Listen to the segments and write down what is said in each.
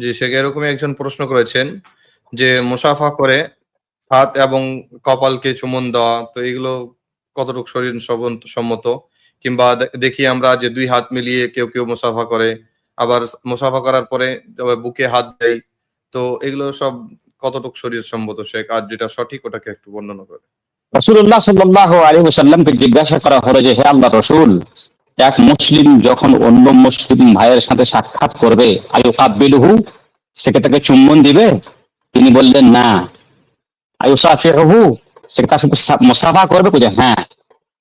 জি, শেখ এরকমই একজন প্রশ্ন করেছেন যে মুসাফা করে হাত এবং কপালকে চুমন দেওয়া, তো এগুলো কতটুকু শরীর সম্মত কিংবা দেখি আমরা যে দুই হাত মিলিয়ে কেউ কেউ মুসাফা করে, আবার মুসাফা করার পরে বুকে হাত দেয়, তো এগুলো সব কতটুকু শরীর সম্মত শেখ? আর যেটা সঠিক ওটাকে একটু বর্ণনা করে। রসুল্লাহ সাল্লাহ আলী সাল্লামকে জিজ্ঞাসা করা হলো যে, হে আল্লাহ রসুল এক মুসলিম যখন অন্য মুসলিম ভাইয়ের সাথে সাক্ষাৎ করবে আয়ু কাব্বিলহু সেকে তাকে চুম্বন দিবে? তিনি বললেন না। আয়ু সাফিহু সে তার সাথে সা- মুসাফা করবে? বুঝে হ্যাঁ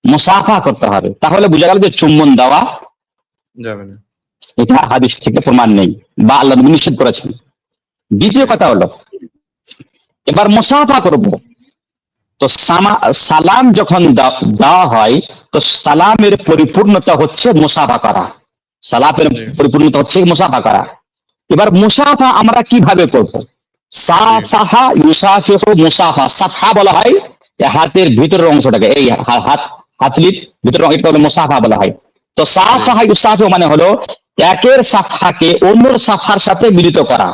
মুসাফা করতে হবে। তাহলে বোঝা গেল যে চুম্বন দেওয়া যাবে না। এটা হাদিস থেকে প্রমাণ নেই বা আল্লাহ নিষেধ করেছেন। দ্বিতীয় কথা হলো এবার মুসাফা করব। তো সালাম যখন দেওয়া হয় তো সালামের পরিপূর্ণতা হচ্ছে মুসাফা করা। সালামের পরিপূর্ণতা হচ্ছে মুসাফা করা। এবার মুসাফা আমরা কীভাবে করব? সাফাহা ইউসাফিহু মুসাফা। সাফা বলা হয় হাতের ভিতরের অংশটাকে এই হাত হাতলির ভিতরের অংশটা হলো মুসাফা বলা হয়। তো সাফাহা ইউসাফিহু মানে হলো একের সাফাকে অন্যর সাফার সাথে মিলিত করা।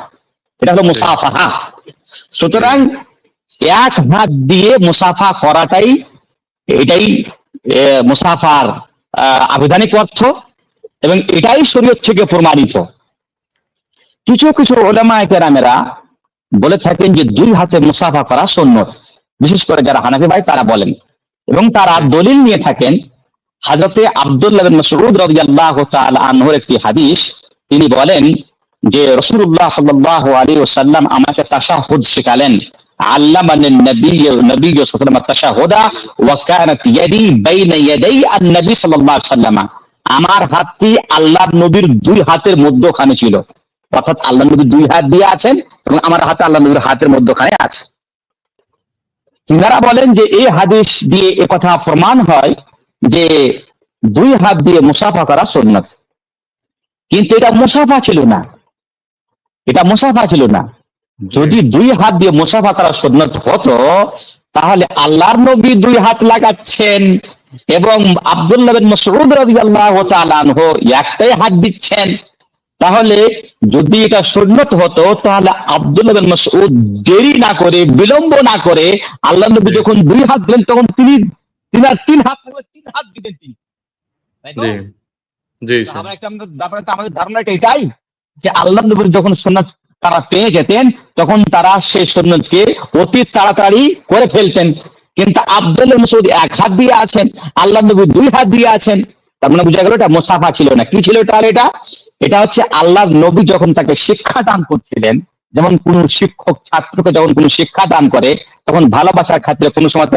এটা হলো মুসাফাহা। সুতরাং এক হাত দিয়ে মুসাফা করাটাই এটাই মুসাফার আবিধানিক অর্থ এবং এটাই শরীয়ত থেকে প্রমাণিত। কিছু কিছু ওলামা কেরামেরা বলে থাকেন যে দুই হাতে মুসাফা করা সুন্নত। বিশেষ করে যারা হানাফি ভাই, তারা বলেন। এবং তারা দলিল নিয়ে থাকেন, হাজরতে আব্দুল্লাহ বিন মাসউদ রাদিয়াল্লাহু তাআলা একটি হাদিস। তিনি বলেন যে রাসূলুল্লাহ সাল্লাল্লাহু আলাইহি ওয়াসাল্লাম আমাকে তাশাহুদ শেখালেন। আল্লামানি নবী নবী সাল্লাল্লাহু আলাইহি ওয়াসাল্লাম তাশাহুদা ওয়া কানাত ইয়াদি বাইনা ইয়াদাই আন-নবী সাল্লাল্লাহু আলাইহি ওয়াসাল্লাম আমার হাতটি আল্লাহর নবীর দুই হাতের মধ্যখানে ছিল। অর্থাৎ আল্লাহ নবী দুই হাত দিয়ে আছেন এবং আমার হাতে আল্লাহ নবীর হাতের মধ্যখানে আছে। তিনারা বলেন যে এই হাদিস দিয়ে এ কথা প্রমাণ হয় যে দুই হাত দিয়ে মুসাফা করা সুন্নত। কিন্তু এটা মুসাফা ছিল না। এটা মুসাফা ছিল না। যদি দুই হাত দিয়ে মুসাফা করা সুন্নত হতো তাহলে আল্লাহর নবী দুই হাত লাগাচ্ছেন এবং আব্দুল্লাহ বিন মাসউদ রাদিয়াল্লাহু তাআলা আনহু একটাই হাত দিচ্ছেন। তাহলে যদি এটা সুন্নত হতো তাহলে আব্দুল্লাহ বিন মাসউদ দেরি না করে বিলম্ব না করে আল্লাহ নবী যখন দুই হাত দিলেন তখন তিনি তিনার তিন হাত তিন হাত দিতেন তিনি। তাই তো? জি। আমাদের ধারণাটা এটাই যে আল্লাহ নবীর যখন সুন্নাত তারা পেয়ে যেতেন, তখন তারা সেই সৈন্যকে অতি তাড়াতাড়ি করে ফেলতেন। কিন্তু আব্দুল মসুদ এক হাত দিয়ে আছেন, আল্লাহ নবী দুই হাত দিয়ে আছেন। তার মানে বোঝা গেল এটা মোসাফা ছিল না। কি ছিল এটা এটা? এটা হচ্ছে আল্লাহ নবী যখন তাকে শিক্ষা দান করছিলেন যেমন কোন শিক্ষক ছাত্রকে যখন কোন শিক্ষা দান করে তখন ভালোবাসার খাতিরে কোনো সময়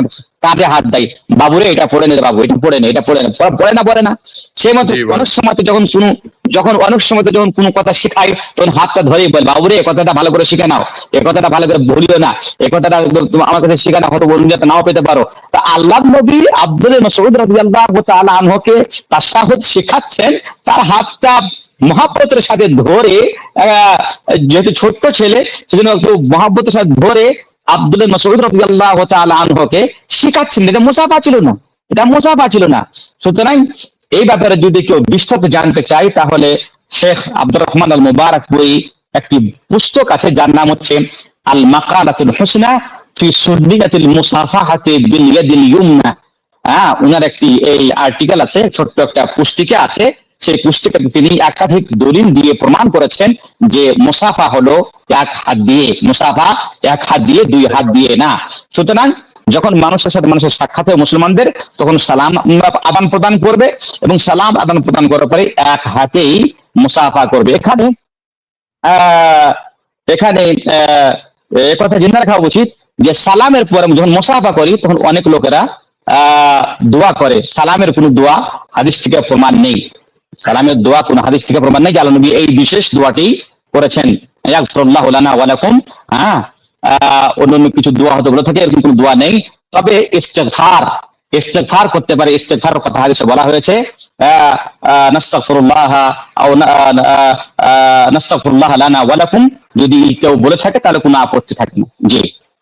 কাঁধে হাত দেয় বাবুরে এটা পড়ে নে বাবু এটা পড়ে নে এটা পড়ে নে। পড়ে- না পড়ে না। সে মতো অনেক সময় যখন কোনো যখন অনেক সময় যখন কোনো কথা শেখাই তখন হাতটা ধরে বল বাবুরে এ কথাটা ভালো করে শিখে নাও এ কথাটা ভালো করে ভুলিও না এ কথাটা আমার কাছে শিখে নাও হয়তো বলুন যাতে নাও পেতে পারো। তা আল্লাহ নবী আব্দুল মাসউদ রাদিয়াল্লাহু তাআলা আনহুকে তাশাহুদ শেখাচ্ছেন তার হাতটা মহাব্বতের সাথে ধরে যেহেতু ছোট্ট ছেলে, সেজন্য মহাব্বতের সাথে ধরে আব্দুল মাসউদ রাদিয়াল্লাহু তাআলা আনহুকে শেখাচ্ছেন। এটা মুসাফা ছিল না। এটা মুসাফা ছিল না। সুতরাং এই ব্যাপারে যদি কেউ বিস্তারিত জানতে চায়, তাহলে শেখ আব্দুর রহমান আল মুবারক বই একটি পুস্তক আছে, যার নাম হচ্ছে আল মাকালাতুল হুসনা একটি এই আর্টিকেল আছে, ছোট্ট একটা পুস্তিকা আছে। সেই পুস্তিকাতে তিনি একাধিক দলিল দিয়ে প্রমাণ করেছেন যে মুসাফা হলো এক হাত দিয়ে মুসাফা এক হাত দিয়ে দুই হাত দিয়ে না। সুতরাং যখন মানুষের সাথে মানুষের সাক্ষাৎ হয় মুসলমানদের তখন সালাম আদান প্রদান করবে এবং সালাম আদান প্রদান করার পরে এক হাতেই মুসাফা করবে। এখানে এখানে আহ, এ কথা জেনে রাখা উচিত যে সালামের পরে যখন মুসাফা করি তখন অনেক লোকেরা আহ দোয়া করে। সালামের কোনো দোয়া হাদিস থেকে প্রমাণ নেই। সালামের দোয়া কোনো হাদিস থেকে প্রমাণ নেই আল্লাহ নবী এই বিশেষ দোয়াটি করেছেন। হ্যাঁ কিছু দোয়া বলে থাকে এরকম কোনো দোয়া নেই। তবে করতে পারে কথা হাদিসে বলা হয়েছে। আহ, আহ, লানা ওয়া যদি কেউ বলে থাকে তাহলে কোনো আপত্তি থাকে না। জি।